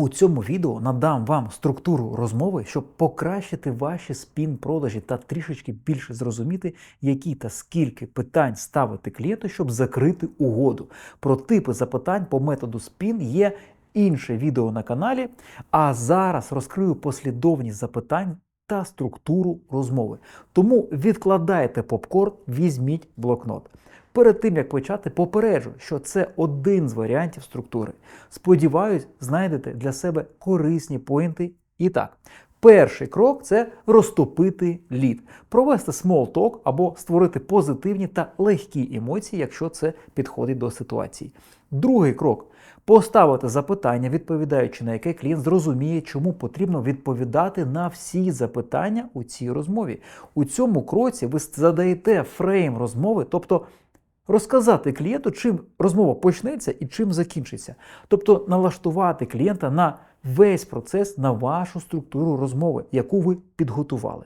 У цьому відео надам вам структуру розмови, щоб покращити ваші спін-продажі та трішечки більше зрозуміти, які та скільки питань ставити клієнту, щоб закрити угоду. Про типи запитань по методу спін є інше відео на каналі. А зараз розкрию послідовність запитань та структуру розмови. Тому відкладайте попкорн, візьміть блокнот. Перед тим як почати, попереджу, що це один з варіантів структури. Сподіваюсь, знайдете для себе корисні поінти. І так, перший крок це розтопити лід, провести talk або створити позитивні та легкі емоції, якщо це підходить до ситуації. Другий крок поставити запитання, відповідаючи на яке клієнт зрозуміє, чому потрібно відповідати на всі запитання у цій розмові. У цьому кроці ви задаєте фрейм розмови, тобто розказати клієнту, чим розмова почнеться і чим закінчиться. Тобто налаштувати клієнта на весь процес, на вашу структуру розмови, яку ви підготували.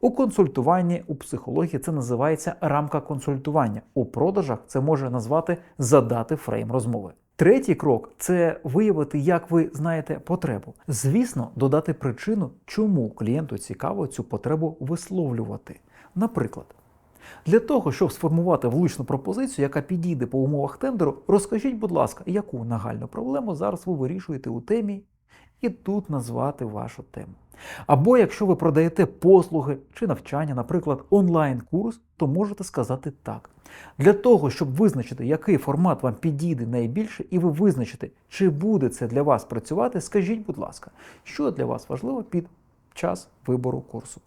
У консультуванні у психології це називається рамка консультування. У продажах це може назвати задати фрейм розмови. Третій крок це виявити, як ви знаєте потребу. Звісно, додати причину, чому клієнту цікаво цю потребу висловлювати. Наприклад, для того, щоб сформувати влучну пропозицію, яка підійде по умовах тендеру, розкажіть, будь ласка, яку нагальну проблему зараз ви вирішуєте у темі, і тут назвати вашу тему. Або якщо ви продаєте послуги чи навчання, наприклад, онлайн-курс, то можете сказати так. Для того, щоб визначити, який формат вам підійде найбільше, і ви визначите, чи буде це для вас працювати, скажіть, будь ласка, що для вас важливо під час вибору курсу.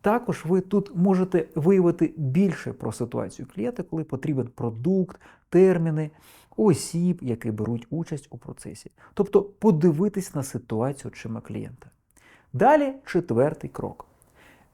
Також ви тут можете виявити більше про ситуацію клієнта, коли потрібен продукт, терміни, осіб, які беруть участь у процесі. Тобто подивитись на ситуацію очима клієнта. Далі четвертий крок.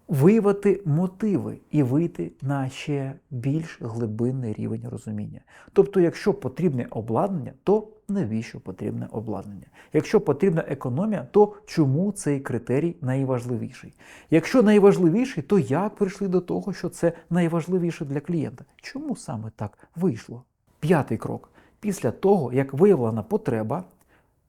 Виявити мотиви і вийти на ще більш глибинний рівень розуміння. Тобто, якщо потрібне обладнання, то навіщо потрібне обладнання? Якщо потрібна економія, то чому цей критерій найважливіший? Якщо найважливіший, то як прийшли до того, що це найважливіше для клієнта? Чому саме так вийшло? П'ятий крок. Після того, як виявлена потреба,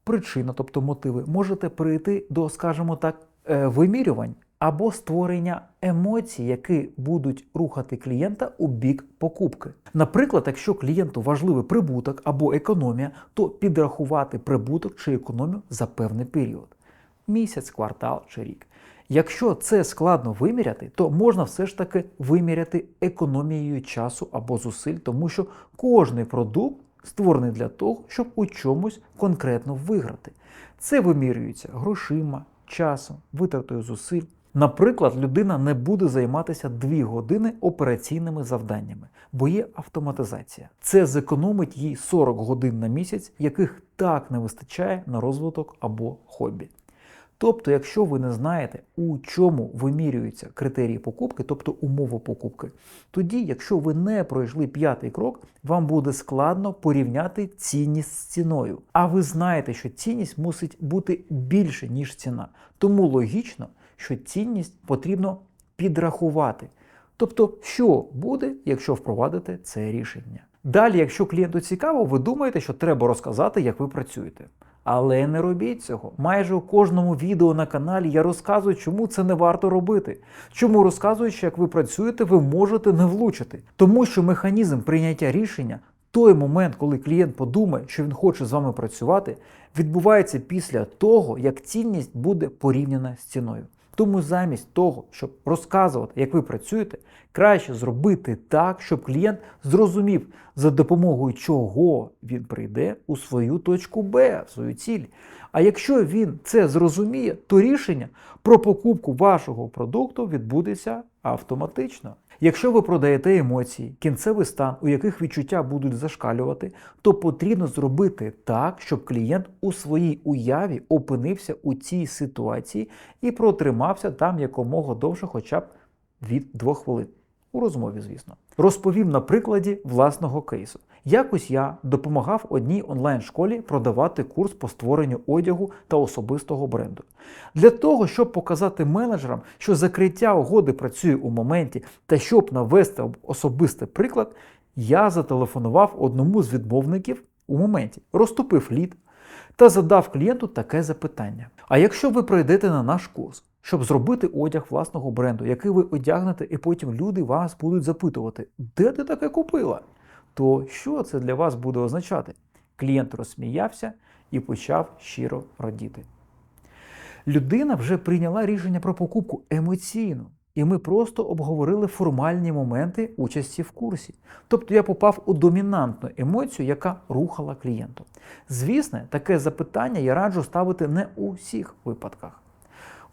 причина, тобто мотиви, можете прийти до, скажімо так, е, вимірювань або створення емоцій, які будуть рухати клієнта у бік покупки. Наприклад, якщо клієнту важливий прибуток або економія, то підрахувати прибуток чи економію за певний період місяць, квартал чи рік. Якщо це складно виміряти, то можна все ж таки виміряти економією часу або зусиль, тому що кожний продукт створений для того, щоб у чомусь конкретно виграти. Це вимірюється грошима, часом, витратою зусиль. Наприклад, людина не буде займатися 2 години операційними завданнями, бо є автоматизація. Це зекономить їй 40 годин на місяць, яких так не вистачає на розвиток або хобі. Тобто, якщо ви не знаєте, у чому вимірюються критерії покупки, тобто умови покупки, тоді, якщо ви не пройшли п'ятий крок, вам буде складно порівняти цінність з ціною. А ви знаєте, що цінність мусить бути більше, ніж ціна. Тому логічно, що цінність потрібно підрахувати. Тобто, що буде, якщо впровадите це рішення. Далі, якщо клієнту цікаво, ви думаєте, що треба розказати, як ви працюєте. Але не робіть цього. Майже у кожному відео на каналі я розказую, чому це не варто робити. Чому розказуючи, як ви працюєте, ви можете не влучити. Тому що механізм прийняття рішення, той момент, коли клієнт подумає, що він хоче з вами працювати, відбувається після того, як цінність буде порівняна з ціною. Тому замість того, щоб розказувати, як ви працюєте, краще зробити так, щоб клієнт зрозумів, за допомогою чого він прийде у свою точку Б, в свою ціль. А якщо він це зрозуміє, то рішення про покупку вашого продукту відбудеться автоматично. Якщо ви продаєте емоції, кінцевий стан, у яких відчуття будуть зашкалювати, то потрібно зробити так, щоб клієнт у своїй уяві опинився у цій ситуації і протримався там якомога довше, хоча б від двох хвилин. У розмові, звісно, розповім на прикладі власного кейсу. Якось я допомагав одній онлайн-школі продавати курс по створенню одягу та особистого бренду. Для того, щоб показати менеджерам, що закриття угоди працює у моменті, та щоб навести особистий приклад, я зателефонував одному з відмовників у моменті, розтопив лід. та задав клієнту таке запитання. А якщо ви прийдете на наш курс, щоб зробити одяг власного бренду, який ви одягнете, і потім люди вас будуть запитувати, де ти таке купила? То що це для вас буде означати? Клієнт розсміявся і почав щиро радіти. Людина вже прийняла рішення про покупку емоційно, і ми просто обговорили формальні моменти участі в курсі. Тобто я попав у домінантну емоцію, яка рухала клієнту. Звісно, таке запитання я раджу ставити не у всіх випадках.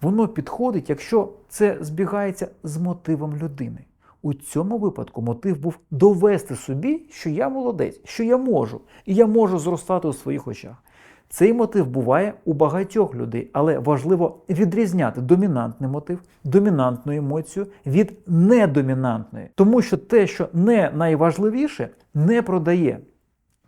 Воно підходить, якщо це збігається з мотивом людини. У цьому випадку мотив був довести собі, що я молодець, що я можу, і я можу зростати у своїх очах. Цей мотив буває у багатьох людей, але важливо відрізняти домінантний мотив, домінантну емоцію від недомінантної, тому що те, що не найважливіше, не продає.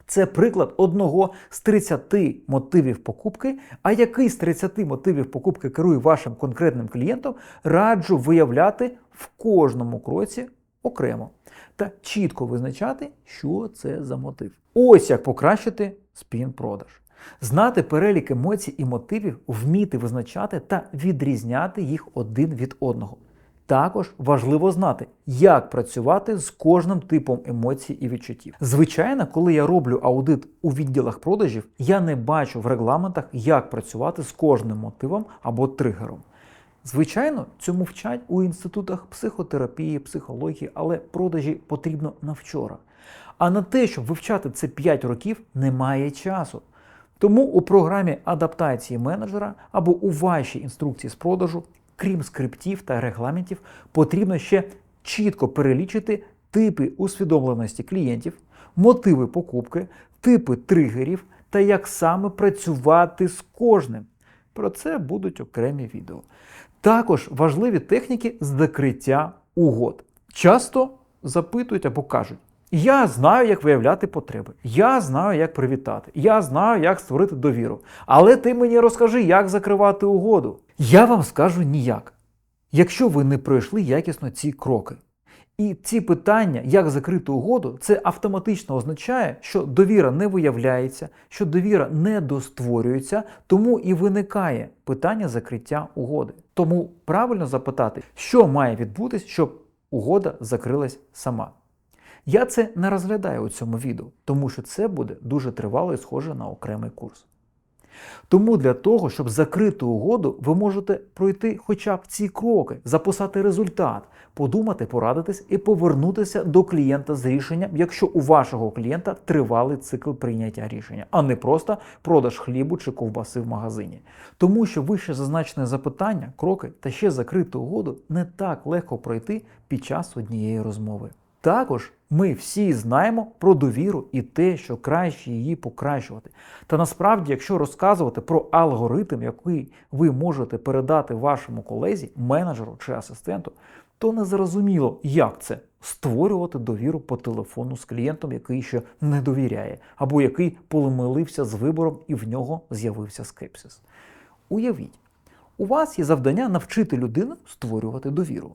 Це приклад одного з 30 мотивів покупки. А який з 30 мотивів покупки керує вашим конкретним клієнтом, раджу виявляти в кожному кроці окремо та чітко визначати, що це за мотив. Ось як покращити спін-продаж. Знати перелік емоцій і мотивів, вміти визначати та відрізняти їх один від одного. Також важливо знати, як працювати з кожним типом емоцій і відчуттів. Звичайно, коли я роблю аудит у відділах продажів, я не бачу в регламентах, як працювати з кожним мотивом або тригером. Звичайно, цьому вчать у інститутах психотерапії, психології, але продажі потрібно на вчора. А на те, щоб вивчати це 5 років, немає часу. Тому у програмі адаптації менеджера або у вашій інструкції з продажу, крім скриптів та регламентів, потрібно ще чітко перелічити типи усвідомленості клієнтів, мотиви покупки, типи тригерів та як саме працювати з кожним. Про це будуть окремі відео. Також важливі техніки з закриття угод. Часто запитують або кажуть, я знаю, як виявляти потреби. Я знаю, як привітати. Я знаю, як створити довіру. Але ти мені розкажи, як закривати угоду. Я вам скажу ніяк. Якщо ви не пройшли якісно ці кроки. І ці питання, як закрити угоду, це автоматично означає, що довіра не виявляється, що довіра не достворюється, тому і виникає питання закриття угоди. Тому правильно запитати, що має відбутись, щоб угода закрилась сама. Я це не розглядаю у цьому відео, тому що це буде дуже тривало і схоже на окремий курс. Тому для того, щоб закрити угоду, ви можете пройти хоча б ці кроки, записати результат, подумати, порадитись і повернутися до клієнта з рішенням, якщо у вашого клієнта тривалий цикл прийняття рішення, а не просто продаж хлібу чи ковбаси в магазині. Тому що вище зазначене запитання, кроки та ще закриту угоду не так легко пройти під час однієї розмови. Також ми всі знаємо про довіру і те, що краще її покращувати. Та насправді, якщо розказувати про алгоритм, який ви можете передати вашому колезі, менеджеру чи асистенту, то не зрозуміло, як це створювати довіру по телефону з клієнтом, який ще не довіряє, або який поломилився з вибором і в нього з'явився скепсис. Уявіть, у вас є завдання навчити людину створювати довіру.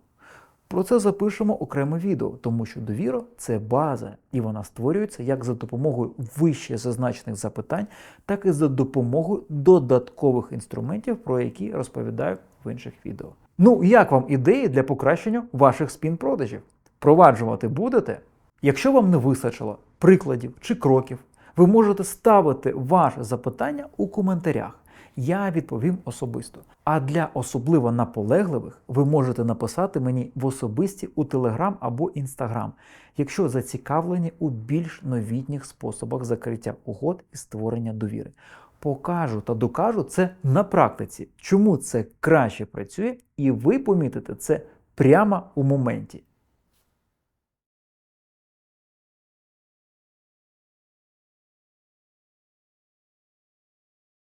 Про це запишемо окреме відео, тому що довіра це база, і вона створюється як за допомогою вище зазначених запитань, так і за допомогою додаткових інструментів, про які розповідаю в інших відео. Ну, як вам ідеї для покращення ваших спін-продажів? Проваджувати будете? Якщо вам не вистачило прикладів чи кроків, ви можете ставити ваше запитання у коментарях я відповім особисто. А для особливо наполегливих ви можете написати мені в особисті у Телеграм або Інстаграм, якщо зацікавлені у більш новітніх способах закриття угод і створення довіри. Покажу та докажу це на практиці, чому це краще працює, і ви помітите це прямо у моменті.